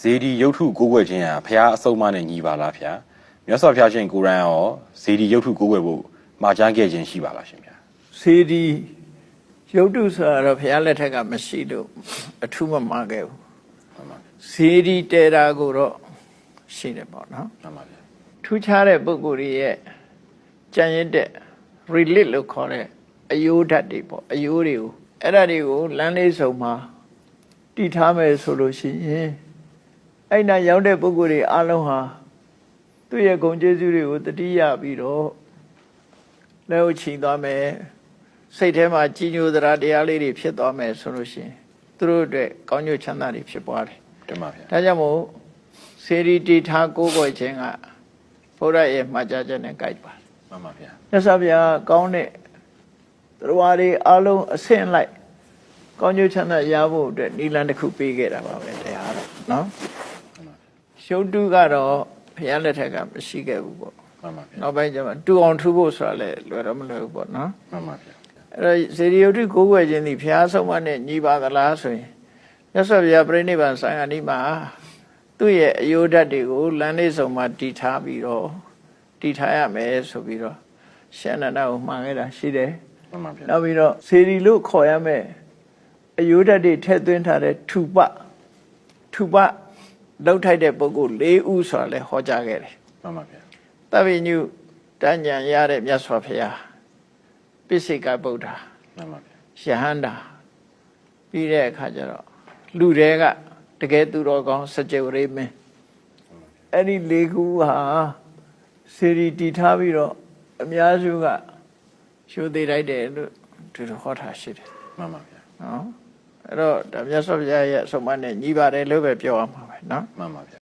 ဇေဒီရုပ်ထုကိုးကွယ်ခြင်းဟာဖះအဆုံးအမနဲ့ညီပါလားဖះမြတ်စွာဘုရားရှင်ကိုယ်တိုင်ရောဇေဒီရုပ်ထုကိုးကွယ်ဖို့မှာကြားခဲ့ခြင်းရှိပါလားရှင်ဗျာစေဒီရုပ်တုဆိုတာတော့ဘုရားလက်ထက်ကမရှိလို့အထူးမမှားခဲ့ဘူးမှန်ပါစေဒီတဲတာကိုတော့ရှိတယ်ပေါ့နော်မှန်ပါဗျာထူးခြားတဲ့ပုဂ္ဂိုလ်တွေရဲ့ကြံရစ်တဲ့ relate လို့ခေါ်တဲ့အယိုးဓာတ်တွေပေါ့အယိုးတွေကိုအဲ့ဒါတွေကိုလမ်းလေးစုံမှာတည်ထားမယ်ဆိုလို့ရှိရင် အဲ့နာရောက်တဲ့ပုဂ္ဂိုလ်တွေအလုံးဟာသူ့ရဲ့ဂုဏ်ကျေးဇူးတွေကိုတတိယပြီးတော့လက်ဥချီသွားမယ်စိတ်ထဲမှာကြီးညိုသရာတရားလေးတွေဖြစ်သွားမယ်ဆိုလို့ရှိရင်သူတို့အတွက်ကောင်းကျိုးချမ်းသာတွေဖြစ်ပွားတယ်တင်ပါဗျာဒါကြောင့်မို့စေရီတီထားကိုးကွယ်ခြင်းကဘုရားရဲ့မှာကြားချက်နဲ့ကြိုက်ပါတယ်မှန်ပါဗျာ။မြတ်စွာဘုရားကောင်းတဲ့တရားတွေအလုံးအဆင့်လိုက်ကောင်းကျိုးချမ်းသာရဖို့အတွက်နိလန်တစ်ခုပေးခဲ့တာပါပဲတရားတော့နော်။ ရှုပ်တုကတော့ဘုရားလက်ထက်ကမရှိခဲ့ဘူးပေါ့မှန်ပါဗျာ။နောက်ပိုင်းကျမှတူအောင်ထူဖို့ဆိုတာလည်းလွယ်တော့မလွယ်ဘူးပေါ့နော်။မှန်ပါဗျာအဲ့တော့စေရီယုတ်တိကိုးကွယ်ခြင်းဒီဘုရားဆုံးမနဲ့ညီပါသလားဆိုရင်မြတ်စွာဘုရားပြိဋိဘံဆိုင်အနိမှာသူ့ရဲ့အယိုးဓာတ်တွေကိုလမ်းလေးဆောင်မှာတည်ထားပြီးတော့တည်ထားရမယ်ဆိုပြီးတော့ရှန္ဒနာကိုမှားခဲ့တာရှိတယ်မှန်ပါဗျာနောက်ပြီးတော့စေရီလို့ခေါ်ရမယ်အယိုးဓာတ်တွေထည့်သွင်းထားတဲ့ထူပထူပ လောက်ထိုက်တဲ့ပုဂ္ဂိုလ်၄ဦးဆိုတာလည်းဟောကြားခဲ့တယ်မှန်ပါဗျာတပ္ပိညုတဉ္ဉံရတဲ့မြတ်စွာဘုရားပိစိကဗုဒ္ဓမှန်ပါဗျာယဟန္တာပြီးတဲ့အခါကျတော့လူတွေကတကယ်သူတော်ကောင်းစကြဝဠာမင်းအဲ့ဒီလေးခုဟာစေရီတီထားပြီးတော့အများစုကရှိုးသေးလိုက်တယ်လို့သူတို့ဟောထားရှိတယ်မှန်ပါဗျာနော်အဲ့တော့ဒါမြတ်စွာဘုရားရဲ့အဆုံးအမနဲ့ညီပါတယ်လို့ပဲပြောရမှာ ပဲနော်မှန်ပါဗျာ